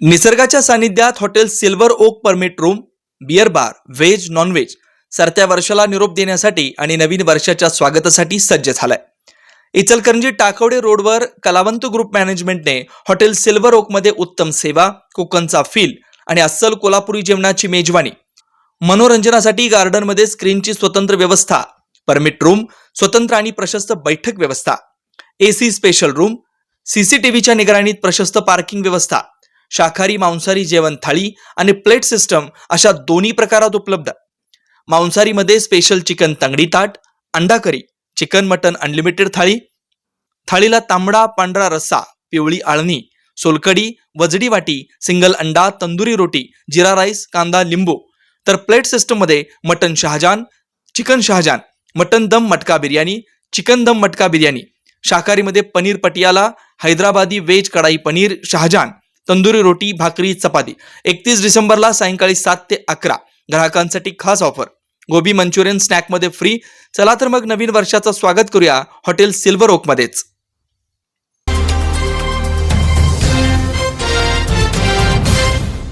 निसर्गाच्या सानिध्यात hotel silver oak permit room beer bar veg non veg सरत्या वर्षाला निरोप देण्यासाठी आणि नवीन वर्षाच्या स्वागतासाठी सज्ज झालाय. इचलकरंजी टाकवडे रोडवर कलावंत ग्रुप मॅनेजमेंटने हॉटेल सिल्वर ओकमध्ये उत्तम सेवा कोकणचा फील आणि अस्सल कोल्हापुरी जेवणाची मेजवानी. मनोरंजनासाठी गार्डनमध्ये स्क्रीनची स्वतंत्र व्यवस्था परमिट रूम स्वतंत्र आणि प्रशस्त बैठक व्यवस्था एसी स्पेशल रूम सीसीटीव्हीच्या निगराणीत प्रशस्त पार्किंग व्यवस्था शाकाहारी मांसाहारी जेवण थाळी आणि प्लेट सिस्टम अशा दोन्ही प्रकारात उपलब्ध. मांसाहारीमध्ये स्पेशल चिकन तंगडी ताट अंडा curry chicken mutton unlimited thali थाळीला तांबडा पांढरा रस्सा पिवळी आळणी सोलकडी वजडी वाटी सिंगल अंडा तंदुरी रोटी जिरा राईस कांदा लिंबू. तर प्लेट सिस्टममध्ये mutton Shahjahan chicken Shahjahan mutton dum matka biryani chicken dum matka biryani. शाकाहारीमध्ये paneer Patiala Hyderabadi veg kadai paneer Shahjahan. Tandoori रोटी भाकरी चपाती. एकतीस डिसेंबरला सायंकाळी सात ते अकरा. ग्राहकांसाठी खास ऑफर. गोबी मंचुरियन स्नॅकमध्ये फ्री. चला तर मग नवीन वर्षाचं स्वागत करूया हॉटेल सिल्वर ओकमध्येच.